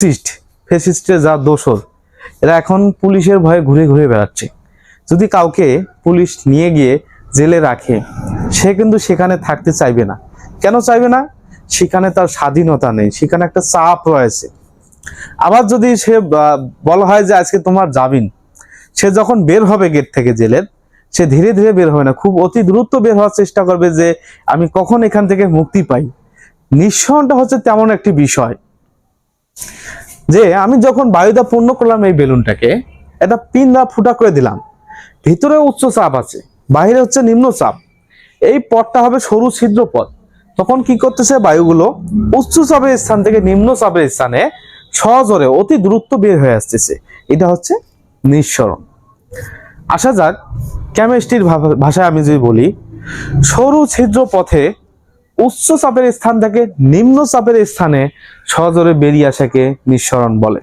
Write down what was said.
Fascist ফেসিস্টে যা দোষর, এরা এখন পুলিশের ভয়ে ঘুরে ঘুরে বেড়াচ্ছে। যদি কাউকে পুলিশ নিয়ে গিয়ে জেলে রাখে, সে কিন্তু সেখানে থাকতে চাইবে না। কেন চাইবে না? সেখানে তার স্বাধীনতা নেই, সেখানে একটা চাপ রয়েছে। আবার যদি সে বলা হয় যে আজকে তোমার জামিন, সে যখন বের হবে গেট থেকে জেলের, সে ধীরে ধীরে বের হবে না, খুব অতি দ্রুত বের হওয়ার চেষ্টা করবে যে আমি কখন এখান থেকে মুক্তি পাই। নিঃসরণটা হচ্ছে তেমন একটি বিষয়। যে আমি যখন বায়ুদা পূর্ণ করলাম এই বেলুনটাকে, এটা পিন বা ফুটা করে দিলাম। ভিতরে উচ্চ চাপ আছে বাইরে হচ্ছে নিম্ন চাপ। এই পথটা হবে সরু ছিদ্র পথ। তখন কি করতেছে বায়ুগুলো? উচ্চ চাপের স্থান থেকে নিম্ন চাপের স্থানে সহজরে অতি দ্রুত বের হয়ে আসতেছে। এটা হচ্ছে নিঃসরণ। আসা যাক কেমিস্ট্রির ভাষায় আমি যদি বলি, সরু ছিদ্র পথে উচ্চ চাপের স্থান থেকে নিম্ন চাপের স্থানে সহজরে বেরিয়ে আসাকে নিঃসরণ বলে।